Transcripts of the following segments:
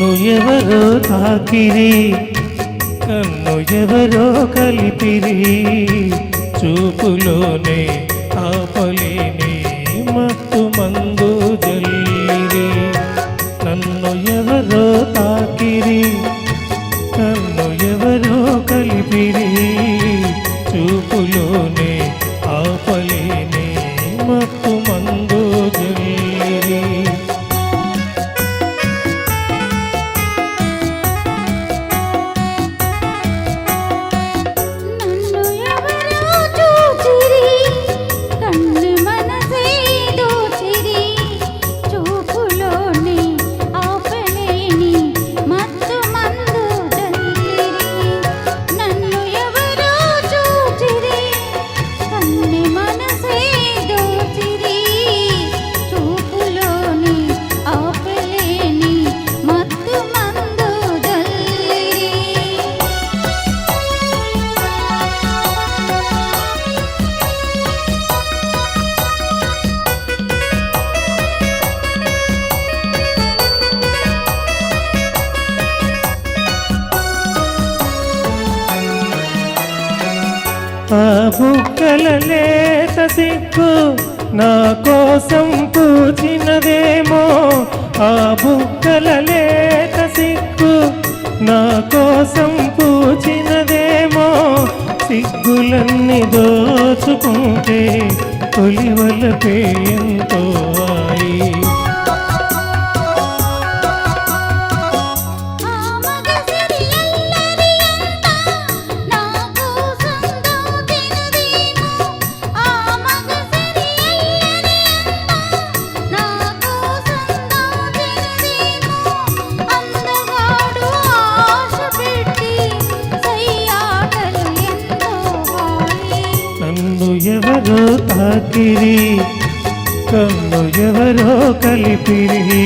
కన్ను ఎవరో తాకిరి కన్ను ఎవరో కలిపిరి. చూపులోనే ఆ బుక్కల లేత దిక్కు నా కోసం పూచినదేమో. ఆ బుక్కల లేత సిక్కు నా కోసం పూచినదేమో. సిగ్గులన్నీ దోచుకుంటే తొలివల పేయంతో ఎవరో తాకిరి కన్ను ఎవరో కలిపిరి.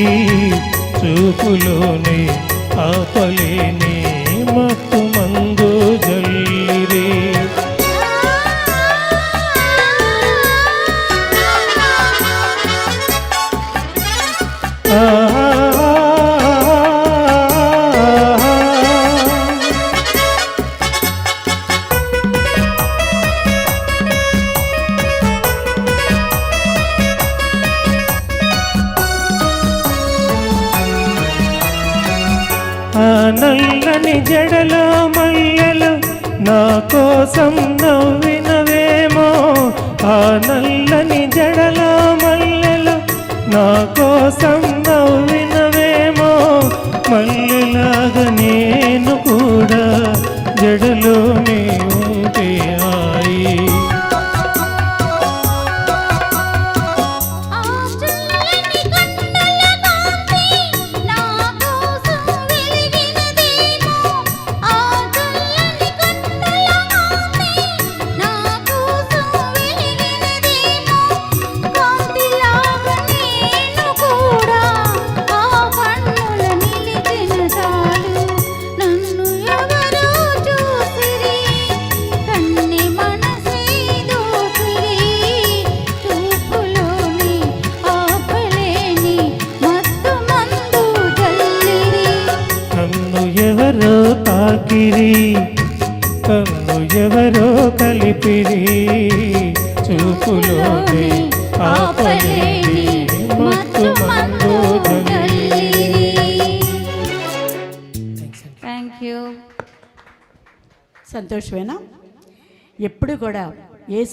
చూపులోనే ఆపలేని మత్తు. ఆ నల్లని జడలో మల్లెలు నా కోసం నవ్వినవేమో. ఆ నల్లని జడలో మల్లెలు నా కోసం తాకిరి కన్ను ఎవరో కలిపిరి. చూపులోనే ఆపలేని మత్తు మందు జల్లిరి. Thank you సంతోషమేనా? ఎప్పుడు కూడా ఏ